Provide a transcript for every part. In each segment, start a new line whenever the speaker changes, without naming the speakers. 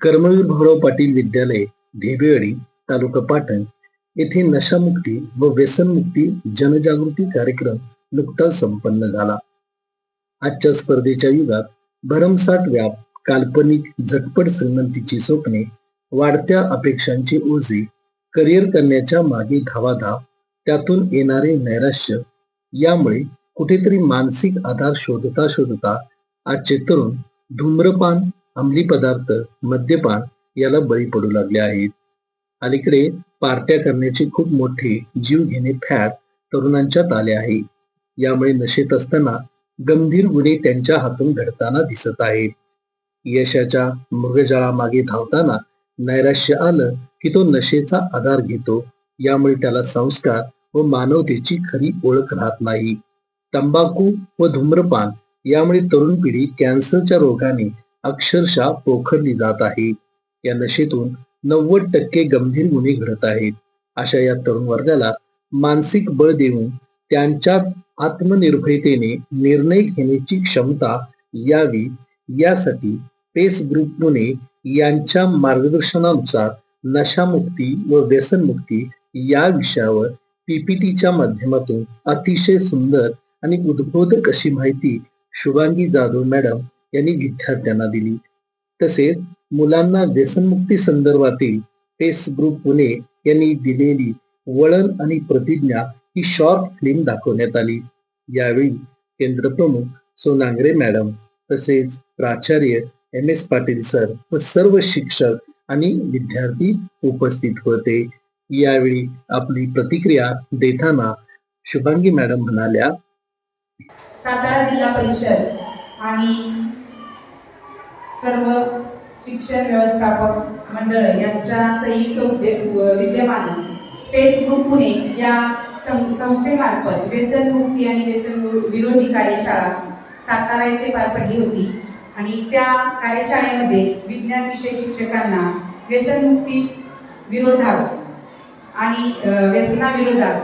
कर्मवीर भाऊराव पाटील विद्यालय ढेबेवाडी तालुका पाटण येथे नशामुक्ती व व्यसनमुक्ती जनजागृती कार्यक्रम नुकताच संपन्न झाला. आजच्या स्पर्धेच्या युगात भरमसाठ व्याप काल्पनिक झटपट श्रीमंतीची स्वप्ने वाढत्या अपेक्षांची ओझे करिअर करण्याच्या मागे धावाधाव त्यातून येणारे नैराश्य यामुळे कुठेतरी मानसिक आधार शोधता शोधता आजचे तरुण धूम्रपान अंमली पदार्थ मद्यपान याला बळी पडू लागले आहेत. अलीकडे पार्ट्या करण्याचे खूप मोठे जीव घेणे फॅट तरुणांच्यात आले आहे. यामुळे नशेत असताना गंभीर गुन्हे त्यांच्या हातून घडताना दिसत आहेत. यशाच्या मृगजळामागे धावताना नैराश्य आलं की तो नशेचा आधार घेतो. यामुळे त्याला संस्कार व मानवतेची खरी ओळख राहत नाही. तंबाखू व धूम्रपान यामुळे तरुण पिढी कॅन्सरच्या रोगाने अक्षरशः पोखरली जात आहे. या नशेतून नव्वद टक्के गंभीर गुन्हे घडत आहेत. अशा या तरुण वर्गाला मानसिक बळ देऊन त्यांच्या आत्मनिर्भयतेने निर्णय घेण्याची क्षमता यावी. यासाठी पेस ग्रुप पुणे यांच्या मार्गदर्शनानुसार नशामुक्ती व व्यसनमुक्ती या विषयावर पीपीटीच्या माध्यमातून अतिशय सुंदर आणि उद्बोधक अशी माहिती शुभांगी जाधव मॅडम यांनी विद्यार्थ्यांना दिली. तसेच मुलांना व्यसनमुक्ती संदर्भातील पेस ग्रुप पुणे यांनी दिलेली वळण आणि प्रतिज्ञा ही शॉर्ट फिल्म दाखवण्यात आली. यावेळी केंद्रप्रमुख सोनांगरे मॅडम तसेच प्राचार्य एम एस पाटील सर व सर्व शिक्षक आणि विद्यार्थी उपस्थित होते. यावेळी आपली प्रतिक्रिया देताना शुभांगी मॅडम म्हणाल्या
सातारा जिल्हा परिषद आणि सर्व शिक्षण व्यवस्थापक मंडळ यांच्या संयुक्त उद्य- विद्यमान पेस ग्रुप पुणे या सं- संस्थेमार्फत व्यसनमुक्ती आणि व्यसन विरोधी कार्यशाळा सातारा येथे पार पडली होती. आणि त्या कार्यशाळेमध्ये विज्ञान विषय शिक्षकांना व्यसनमुक्ती विरोधात आणि व्यसनाविरोधात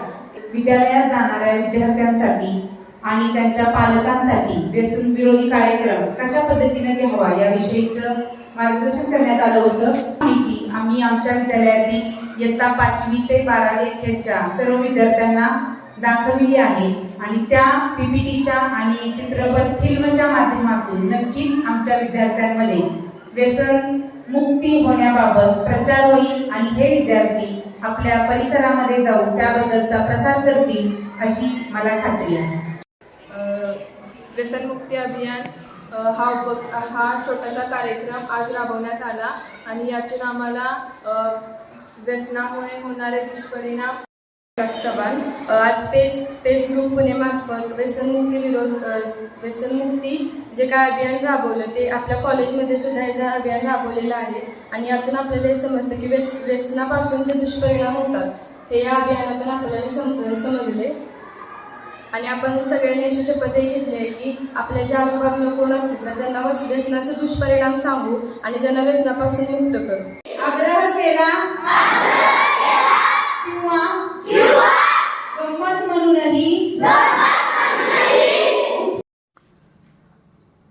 विद्यालयात जाणाऱ्या विद्यार्थ्यांसाठी आणि त्यांच्या पालकांसाठी व्यसन विरोधी कार्यक्रम कशा पद्धतीने घ्यावा याविषयीचं मार्गदर्शन करण्यात आलं होतं. माहिती आम्ही आमच्या विद्यालयातील इयत्ता पाचवी ते बारावी खेळच्या सर्व विद्यार्थ्यांना दाखविली आहे. आणि त्या पीपीटीच्या आणि चित्रपट फिल्मच्या माध्यमातून नक्कीच आमच्या विद्यार्थ्यांमध्ये व्यसन मुक्ती होण्याबाबत प्रचार होईल आणि हे विद्यार्थी आपल्या परिसरामध्ये जाऊन त्याबद्दलचा प्रसार करतील अशी मला खात्री आहे.
व्यसनमुक्ती अभियान हा उप हा छोटासा कार्यक्रम आज राबवण्यात आला आणि यातून आम्हाला व्यसनामुळे होणारे दुष्परिणाम विकास आज पेश पेश ग्रुप पुणेमार्फत व्यसनमुक्ती विरोध व्यसनमुक्ती जे काय अभियान राबवलं ते आपल्या कॉलेजमध्ये सुद्धा याचं अभियान राबवलेलं आहे आणि यातून आपल्याला हे समजतं की व्यस व्यसनापासून जे दुष्परिणाम होतात हे या अभियानातून आपल्याला सम समजले. आणि आपण सगळ्यांनी अशी शपथही घेतली आहे की आपल्या ज्या आजूबाजूला कोण असतील तर त्यांना व्यसनाचे दुष्परिणाम सांगू आणि त्यांना व्यसनापासून मुक्त करू.
आग्रह केला? किंवा? गंमत म्हणूनही?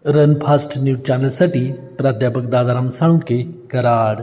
रन फास्ट न्यूज चॅनलसाठी प्राध्यापक दादाराम साळुंके कराड.